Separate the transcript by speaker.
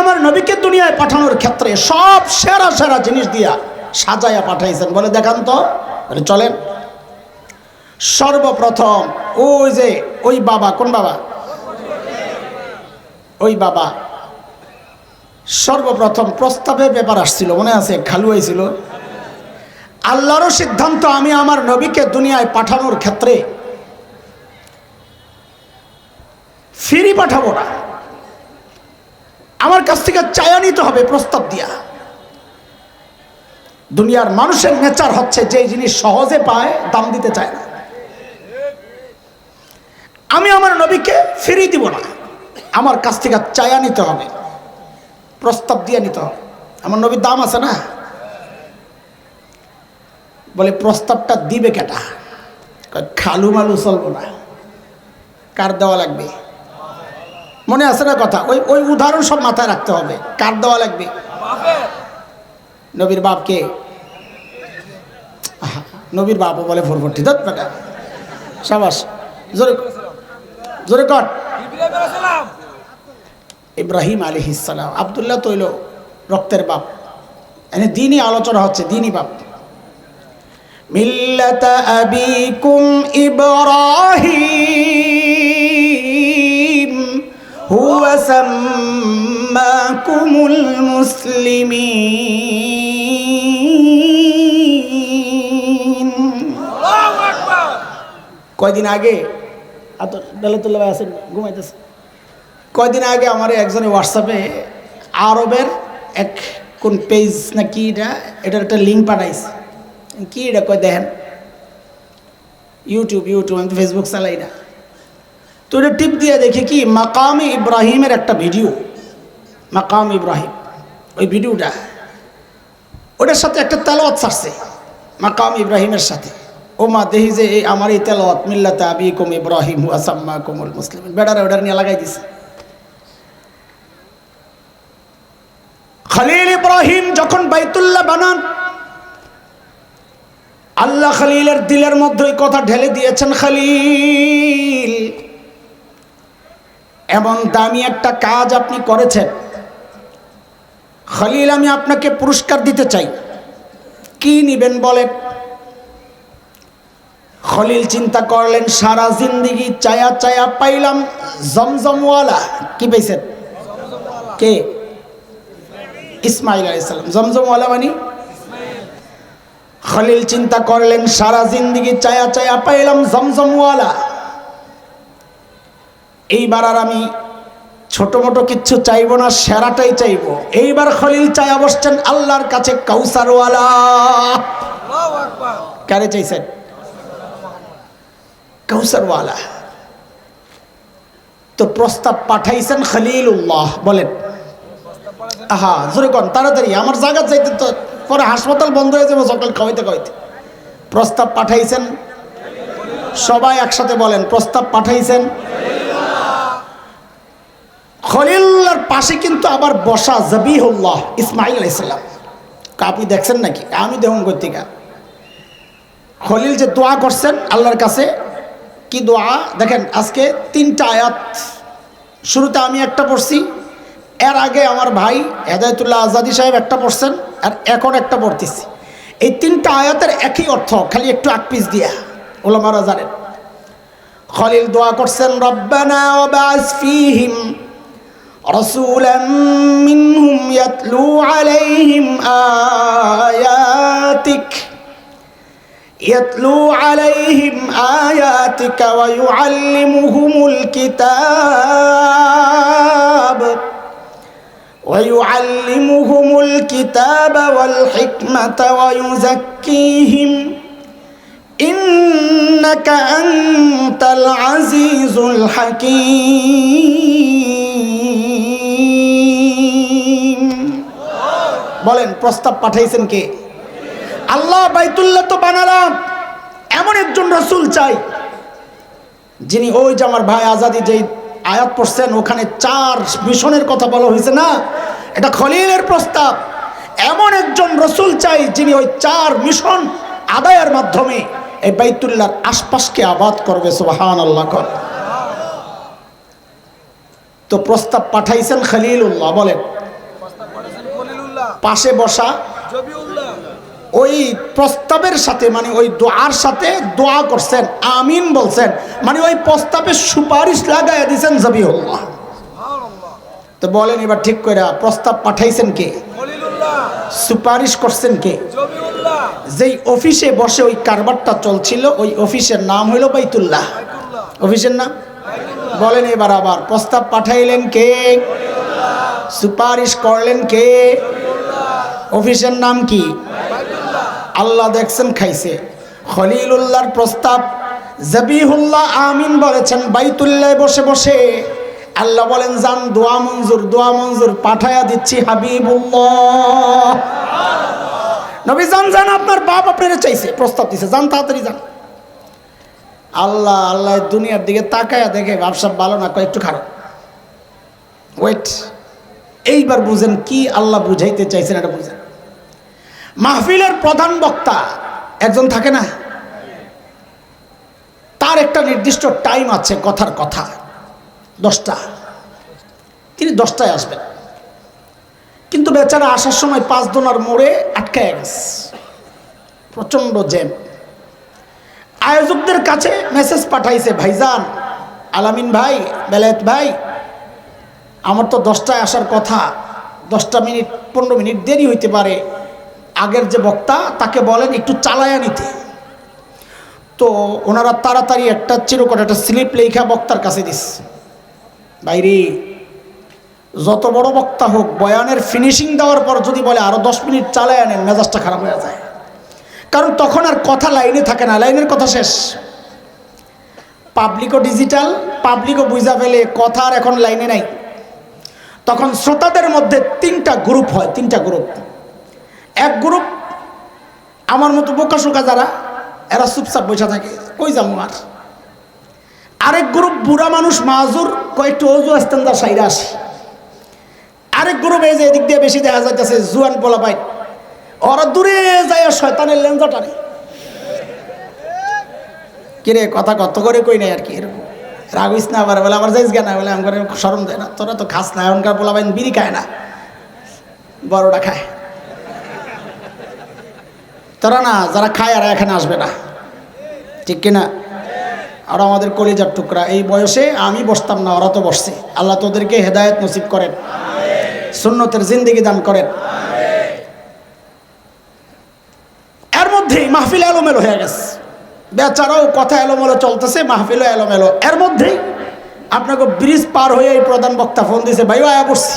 Speaker 1: আমার নবীকে দুনিয়ায় পাঠানোর ক্ষেত্রে সব সেরা সেরা জিনিস দিয়া সাজাইয়া পাঠাইছেন। বলে দেখান তো। চলেন। সর্বপ্রথম ওই যে, ওই বাবা, কোন বাবা? ওই বাবা। সর্বপ্রথম প্রস্তাবের ব্যাপার আসছিল, মনে আছে? খালু হয়েছিল। আল্লাহরও সিদ্ধান্ত, আমি আমার নবীকে দুনিয়ায় পাঠানোর ক্ষেত্রে ফিরি পাঠাবো না। আমার কাছ থেকে চায়া নিতে হবে, প্রস্তাব দিয়া। দুনিয়ার মানুষের নেচার হচ্ছে যে জিনিস সহজে পায়, দাম দিতে চায় না। আমি আমার নবীকে ফিরিয়ে দিব না। আমার কাছ থেকে চায়া নিতে হবে, প্রস্তাব দিয়ে নিতে হবে। আমার নবীর দাম আছে না? বলে, প্রস্তাবটা দিবে কেটা? খালু মালু চলবো না। কার দেওয়া লাগবে? মনে আছে না কথা? ওই ওই উদাহরণ সব মাথায় রাখতে হবে। কার দেওয়া লাগবে? নবীর বাপকে নবীর বাপও বলে ফোরফোরটি ধর বেটা। সাবাস। জোরে জোরে কর। ইব্রাহিম আলী ইসালাম আবদুল্লাহ তৈল রক্তের বাপ। এনে দিনই আলোচনা হচ্ছে, দিনই বাপ। মিল্লাত আবিকুম ইব্রাহিম। হুয়া সাম্মাকুমুল মুসলিমিন। কয়দিন আগে? আত বেলাতুল্লাহ ভাই আছেন ঘুমাইতেছে। কয়দিন আগে আমার একজনে হোয়াটসঅ্যাপে আরবের এক কোন পেজ না কি এটা এটার একটা লিঙ্ক পাঠাইছে। কি এটা কয় দেখেন? ইউটিউব ইউটিউব আমি তো ফেসবুক চালাই না। তো এটা টিপ দিয়ে দেখি কি মাকাম ইব্রাহিমের একটা ভিডিও। মাকাম ইব্রাহিম, ওই ভিডিওটা। ওটার সাথে একটা তেলাওয়াত ছাড়ছে মাকাম ইব্রাহিমের সাথে। ও মা, দেখি যে এই আমার এই তেলাওয়াত, মিল্লাতে আবি কুম ইব্রাহিম আসাম্মা কুমুল মুসলিম বেড়ারা ওটার নিয়ে লাগাই দিছে। খালিল ইব্রাহিম যখন বাইতুল্লাহ বানান, আল্লাহ খালিলের দিলের মধ্যে ওই কথা ঢেলে দিয়েছেন, খলিল। এমন দামি একটা কাজ আপনি করেছেন। খলিল, আমি আপনাকে পুরস্কার দিতে চাই। কি নিবেন বলেন? খলিল চিন্তা করলেন, সারা জিন্দিগি চায়া চায়া পাইলাম জমজমওয়ালা। কি পাইছেন? কে? ইসমাইল আলাইসালাম জমজমওয়ালা মানে? খলিল চিন্তা করলেন, সারা জিন্দিগি চায়া চায়া পাইলাম জমজমওয়ালা। এইবার আর আমি ছোট মোটো কিচ্ছু চাইব না, সেরাটাই চাইব। এইবার খলিল চাই বসছেন আল্লাহর কাছে কাউসারওয়ালা। কারে চাইছেন? কাউসারওয়ালা। তো প্রস্তাব পাঠাইছেন খলিলুল্লাহ, বলেন। আহা, জোরে কন, তাড়াতাড়ি, আমার জায়গা চাইতে তো পরে হাসপাতাল বন্ধ হয়ে যাবে, সকাল খাওয়াইতে খাওয়াইতে। প্রস্তাব পাঠাইছেন, সবাই একসাথে বলেন, প্রস্তাব পাঠাইছেন খলিল্লার পাশে কিন্তু আবার বসা জবিহুল্লাহ ইসমাইল আলাইসাল্লাম আপনি দেখছেন নাকি? আমি দেখুন কর্তিকা খলিল যে দোয়া করছেন আল্লাহর কাছে, কি দোয়া? দেখেন, আজকে তিনটা আয়াত। শুরুতে আমি একটা পড়ছি, এর আগে আমার ভাই হেদায়তুল্লাহ আজাদি সাহেব একটা পড়ছেন, আর এখন একটা পড়তেছি। এই তিনটা আয়াতের একই অর্থ, খালি একটু আকপিস দিয়া, ওলামারা জানেন। খলিল দোয়া করছেন, রব্বানা رسولا منهم يتلو عليهم آياتك يتلو عليهم آياتك ويعلمهم الكتاب ويعلمهم الكتاب والحكمة ويزكيهم. إنك أنت العزيز الحكيم. বলেন, প্রস্তাব পাঠাইছেন কে? আল্লাহ বাইতুল্লাহ তো বানালাম। এমন একজন রসুল চাই, যিনি ওই যে আমার ভাই আজাদি যেই আয়াত পড়ছেন, ওখানে চার মিশনের কথা বলা হয়েছে না? এটা খলিলের প্রস্তাব। এমন একজন রসুল চাই, যিনি ওই চার মিশন আদায়ের মাধ্যমে এই বাইতুল্লাহর আশপাশকে আবাদ করবে সুবাহান আল্লাহ তো প্রস্তাব পাঠাইছেন খালিল উল্লাহ বলেন পাশে বসা। ওই প্রস্তাবের সাথে মানে ওই দোয়ার সাথে দোয়া করছেন, আমিন বলছেন মানে ওই প্রস্তাবে সুপারিশ লাগাই দিয়েছেন জবিউল্লাহ। তো বলেন এবার ঠিক করে প্রস্তাব পাঠাইছেন কে? সুপারিশ করছেন কে? যেই অফিসে বসে ওই কারবারটা চলছিল, ওই অফিসের নাম হইল বাইতুল্লাহ। অফিসের নাম? বলেন এবার আবার, প্রস্তাব পাঠাইলেন কে? সুপারিশ করলেন কে? অফিসের নাম কি? আল্লাহ দেখছেন, খাইছে। খলিলুল্লাহর প্রস্তাব, জবিহুল্লাহ আমিন বলেছেন, বাইতুল্লাহ বসে বসে। আল্লাহ বলেন, যান, দোয়া মঞ্জুর দোয়া মঞ্জুর, পাঠায়া দিচ্ছি হাবিবুল্লাহ। নবী, যান যান, আপনার বাপ আপনারা চাইছে। প্রস্তাব দিছে, যান, তাড়াতাড়ি যান। আল্লাহ আল্লাহ দুনিয়ার দিকে তাকায়া দেখে, ব্যবসা ভালো না কয়েকটু খারাপ ওয়েট এইবার বুঝেন কি আল্লাহ বুঝাইতে চাইছেন, এটা বুঝেন। মাহফিলের প্রধান বক্তা একজন থাকে না? তার একটা নির্দিষ্ট টাইম আছে কথার কথা। দশটা। তিনি দশটায় আসবেন। কিন্তু বেচারা আসার সময় পাঁচ দোনার মোড়ে আটকায় গেছে। প্রচণ্ড জ্যাম। আয়োজকদের কাছে মেসেজ পাঠাইছে, ভাইজান, আলামিন ভাই, বেলায়েত ভাই, আমার তো দশটায় আসার কথা। দশটা মিনিট, পনেরো মিনিট দেরি হইতে পারে। আগের যে বক্তা, তাকে বলেন একটু চালায়া নিতে। তো ওনারা তাড়াতাড়ি একটা চিরকট একটা স্লিপ লেখা বক্তার কাছে দিস বাইরে, যত বড় বক্তা হোক, বয়ানের ফিনিশিং দেওয়ার পর যদি বলে আরও দশ মিনিট চালায় আনেন মেজাজটা খারাপ হয়ে যায়। কারণ তখন আর কথা লাইনে থাকে না, লাইনের কথা শেষ। পাবলিকও ডিজিটাল পাবলিকও বুঝা ফেলে, কথা আর এখন লাইনে নাই। তখন শ্রোতাদের মধ্যে তিনটা গ্রুপ হয়, তিনটা গ্রুপ এক গ্রুপ, আমার মতো বোকা শোকা যারা, এরা চুপচাপ বসে থাকে, কই যাব আর? আরেক গ্রুপ বুড়া মানুষ, মাজুর কয়েকটু অজু আসতেন যা সাইরা আসি। আরেক গ্রুপ এই যে এদিক দিয়ে বেশি দেখা যাইতেছে, জুয়ান পোলা পাই ওরা দূরে যায় শয়তানের লেঞ্জা টানে কিরে, কথা কত করে কই নাই আর কি, এরকম। রাগিস না আবার, বলে আবার যাইস না বলে আমার সরম দেয় না। তোরা তো খাস না, এখনকার পোলা বাইন বিড়ি খায় না। বড়টা খায়। তোরা না, যারা খায় আর এখানে আসবে না। ঠিক কিনা? আর আমাদের কলিজার টুকরা, এই বয়সে আমি বসতাম না, ওরা তো বসছে। আল্লাহ তোদেরকে হেদায়ত নসিব করেন। সুন্নতের জিন্দিগি দান করেন। এর মধ্যেই মাহফিল এলোমেলো হয়ে গেছে। বেচারাও কথা এলোমেলো চলতেছে, মাহফিলও এলোমেলো। এর মধ্যেই আপনাকে ব্রিজ পার হয়ে এই প্রধান বক্তা ফোন দিয়েছে ভাইও আয়া বসছি।